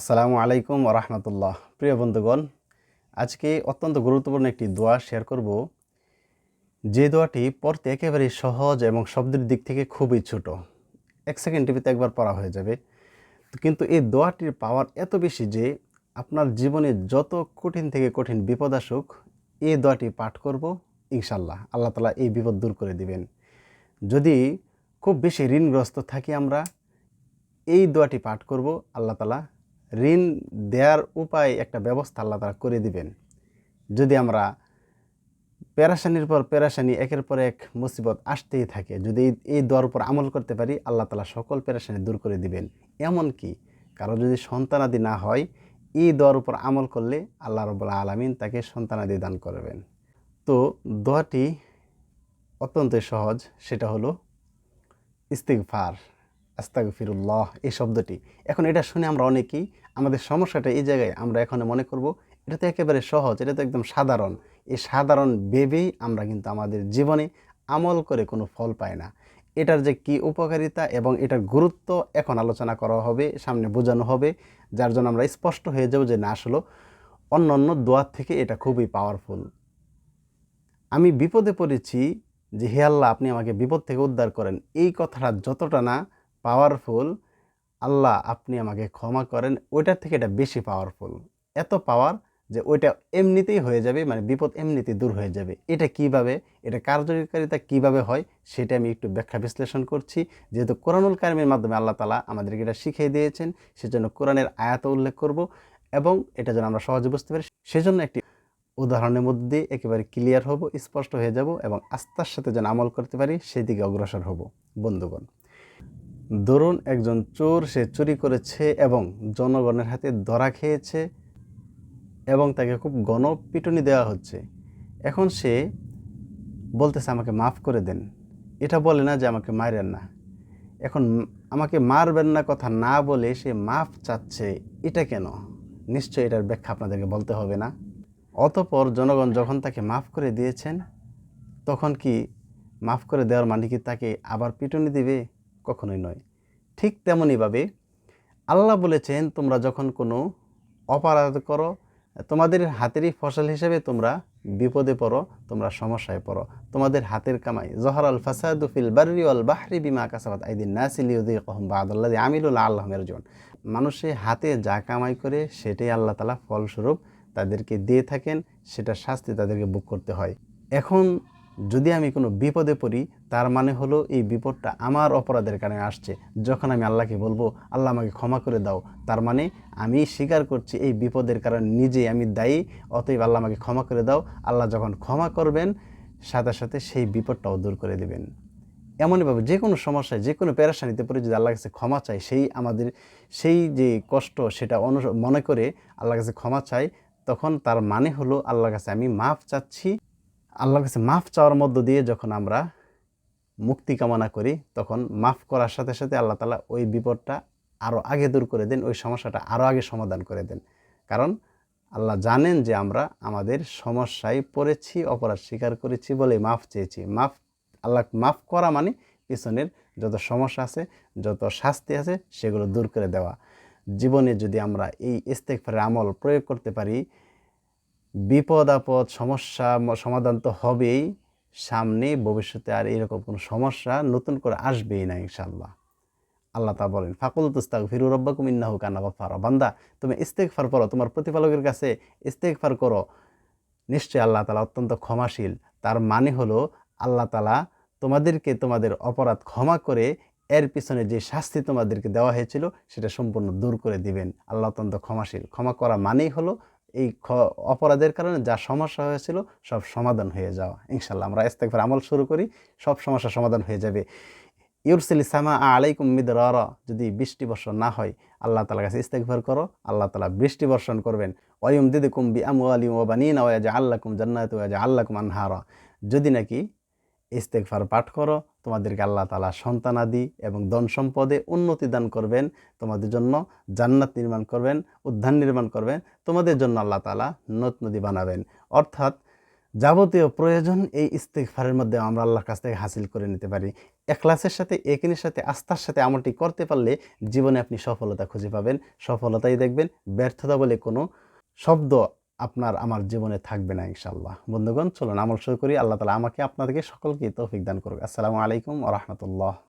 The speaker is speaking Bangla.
আসসালামু আলাইকুম রহমতুল্লাহ। প্রিয় বন্ধুগণ, আজকে অত্যন্ত গুরুত্বপূর্ণ একটি দোয়া শেয়ার করব। যে দোয়াটি পড়তে একেবারে সহজ এবং শব্দের দিক থেকে খুবই ছোট। এক সেকেন্ড টিভিতে একবার পড়া হয়ে যাবে। কিন্তু এই দোয়াটির পাওয়ার এত বেশি যে আপনার জীবনে যত কঠিন থেকে কঠিন বিপদ আসুক, এই দোয়াটি পাঠ করব ইনশাল্লাহ আল্লাহ তালা এই বিপদ দূর করে দিবেন। যদি খুব বেশি ঋণগ্রস্ত থাকি আমরা, এই দোয়াটি পাঠ করব, আল্লাহ তালা ঋণ দেওয়ার উপায় একটা ব্যবস্থা আল্লাহ তালা করে দিবেন। যদি আমরা প্যারাসানির পর প্যারাসানি একের পর এক মুসিবত আসতেই থাকে, যদি এই- দোয়ার উপর আমল করতে পারি, আল্লাহ তালা সকল প্যারাসানি দূর করে দিবেন। এমন কি কারও যদি সন্তানাদি না হয়, এই দোয়ার উপর আমল করলে আল্লাহ রবুল্লা আলমিন তাকে সন্তানাদি দান করবেন। তো দোয়াটি অত্যন্ত সহজ, সেটা হলো ইস্তিগফার। আস্তাগফিরুল্লাহ, এই শব্দটি। এখন এটা শুনে আমরা অনেকেই, আমাদের সমস্যাটা এই জায়গায় আমরা এখন মনে করব, এটা তো একেবারে সহজ, এটা তো একদম সাধারণ। এই সাধারণ ভেবেই আমরা কিন্তু আমাদের জীবনে আমল করে কোনো ফল পাই না। এটার যে কি উপকারিতা এবং এটার গুরুত্ব এখন আলোচনা করা হবে, সামনে বোঝানো হবে, যার জন্য আমরা স্পষ্ট হয়ে যাব যে না, আসলো অন্য অন্য দোয়ার থেকে এটা খুবই পাওয়ারফুল আমি বিপদে পড়েছি যে, হে আল্লাহ, আপনি আমাকে বিপদ থেকে উদ্ধার করেন। এই কথাটা যতটা না পাওয়ারফুল আল্লাহ আপনি আমাকে ক্ষমা করেন, ওইটার থেকে এটা বেশি পাওয়ারফুল এত পাওয়ার যে ওইটা এমনিতেই হয়ে যাবে মানে বিপদ এমনিতেই দূর হয়ে যাবে। এটা কীভাবে, এটা কার্যকারিতা কীভাবে হয়, সেটা আমি একটু ব্যাখ্যা বিশ্লেষণ করছি। যেহেতু কোরআনুল কারিমের মাধ্যমে আল্লাহ তালা আমাদেরকে এটা শিখিয়ে দিয়েছেন, সেজন্য কোরআনের আয়াত উল্লেখ করব এবং এটা যেন আমরা সহজে বুঝতে পারি। সেজন্য একটি উদাহরণের মধ্যে দিয়ে একেবারে ক্লিয়ার হব, স্পষ্ট হয়ে যাব এবং আস্থার সাথে যেন আমল করতে পারি সেই দিকে অগ্রসর হব। বন্ধুগণ ধরুন একজন চোর, সে চুরি করেছে এবং জনগণের হাতে ধরা খেয়েছে এবং তাকে খুব গণপিটুনি দেওয়া হচ্ছে। এখন সে বলতেছে, আমাকে মাফ করে দেন। এটা বলে না যে আমাকে মারেন না। এখন আমাকে মারবেন না কথা না বলে সে মাফ চাচ্ছে, এটা কেন? নিশ্চয়ই এটার ব্যাখ্যা আপনাদেরকে বলতে হবে না। অতপর জনগণ যখন তাকে মাফ করে দিয়েছেন, তখন কি মাফ করে দেওয়ার মানে কি তাকে আবার পিটুনি দিবে? কখনোই নয়। ঠিক তেমনইভাবে আল্লাহ বলেছেন, তোমরা যখন কোনো অপরাধ করো, তোমাদের হাতেরই ফসল হিসেবে তোমরা বিপদে পড়ো, তোমরা সমস্যায় পড়ো। তোমাদের হাতের কামাই, জহর আল ফাসাদু ফিল বার্রি আল বাহরি বিমা কাসাবাত আইদিন নাসিলি উদ্দিকহম বাদুল্লাহ আমিরুল্লাহ আল্লাহমের জন মানুষে হাতে যা কামাই করে, সেটাই আল্লাহ তালা ফলস্বরূপ তাদেরকে দিয়ে থাকেন, সেটা শাস্তি তাদেরকে বুক করতে হয়। এখন যদি আমি কোনো বিপদে পড়ি তার মানে হলো এই বিপদটা আমার অপরাধের কারণে আসছে। যখন আমি আল্লাহকে বলব, আল্লাহ আমাকে ক্ষমা করে দাও। তার মানে আমি স্বীকার করছি এই বিপদের কারণে নিজে আমি দায়ী, অতএব আল্লাহ আমাকে ক্ষমা করে দাও। আল্লাহ যখন ক্ষমা করবেন, সাথে সাথে সেই বিপদটাও দূর করে দেবেন। এমনইভাবে যে কোনো সমস্যায়, যে কোনো প্যারাসানিতে পড়ে যদি আল্লাহ কাছে ক্ষমা চাই, সেই আমাদের, সেই যে কষ্ট সেটা অনু, মনে করে আল্লাহ কাছে ক্ষমা চাই, তখন তার মানে হলো আল্লাহর কাছে আমি মাফ চাচ্ছি। আল্লাহর কাছে মাফ চাওয়ার মধ্য দিয়ে যখন আমরা মুক্তি কামনা করি, তখন মাফ করার সাথে সাথে আল্লাহ তালা ওই বিপদটা আরও আগে দূর করে দেন, ওই সমস্যাটা আরও আগে সমাধান করে দেন। কারণ আল্লাহ জানেন যে আমরা আমাদের সমস্যায় পড়েছি, অপরাধ স্বীকার করেছি বলে মাফ চেয়েছি। মাফ, আল্লাহ মাফ করা মানে পিছনের যত সমস্যা আছে, যত শাস্তি আছে, সেগুলো দূর করে দেওয়া। জীবনে যদি আমরা এই ইস্তেকফারের আমল প্রয়োগ করতে পারি, বিপদ, আপদ, সমস্যা, সমাধান তো হবেই সামনে ভবিষ্যতে আর এরকম কোনো সমস্যা নতুন করে আসবেই না ইনশাল্লাহ আল্লাহ তা বলেন ফাকুল তুস্তাক ফিরু রব্বাকুম ইন্নাহু কানা গফারা বান্দা, তুমি ইস্তেকফার করো, তোমার প্রতিপালকের কাছে ইস্তেকফার করো। নিশ্চয়ই আল্লাহ তালা অত্যন্ত ক্ষমাশীল। তার মানে হলো, আল্লাহ তালা তোমাদেরকে তোমাদের অপরাধ ক্ষমা করে এর পিছনে যে শাস্তি তোমাদেরকে দেওয়া হয়েছিল, সেটা সম্পূর্ণ দূর করে দিবেন। আল্লাহ অত্যন্ত ক্ষমাশীল। ক্ষমা করা মানেই হলো এই অপরাধের কারণে যা সমস্যা হয়েছিল সব সমাধান হয়ে যাওয়া। ইনশাল্লাহ আমরা ইস্তেকফার আমল শুরু করি, সব সমস্যা সমাধান হয়ে যাবে। ইউরসিল সামা আলাইকুম মিদ র যদি বৃষ্টি বর্ষণ না হয়, আল্লাহ তালার কাছে ইস্তেকভার করো, আল্লাহ তালা বৃষ্টি বর্ষণ করবেন। ওয়ুম দিদি কুম্বি আমু আলী ও বানিন ওয়াজা আল্লাকুম জান্নাত ওয়াজা আল্লাকুম আনহারা। যদি নাকি ইস্তেকফার পাঠ করো তোমাদেরকে আল্লাহ তালা সন্তানাদি এবং ধন সম্পদে উন্নতি দান করবেন, তোমাদের জন্য জান্নাত নির্মাণ করবেন, উদ্যান নির্মাণ করবেন, তোমাদের জন্য আল্লাহ তালা নদ নদী বানাবেন। অর্থাৎ যাবতীয় প্রয়োজন এই ইস্তেকফারের মধ্যে আমরা আল্লাহর কাছ থেকে হাসিল করে নিতে পারি। এখলাসের সাথে একিনের সাথে, আস্থার সাথে আমলটি করতে পারলে জীবনে আপনি সফলতা খুঁজে পাবেন। সফলতাই দেখবেন, ব্যর্থতা বলে কোনো শব্দ আপনার আমার জীবনে থাকবে না ইনশাল্লাহ বন্ধুগণ, চলুন আমল শুরু করি। আল্লাহ তালা আমাকে, আপনাদেরকে সকলকে তৌফিক দান করুক। আসসালামু আলাইকুম ওরহমতুল্লাহ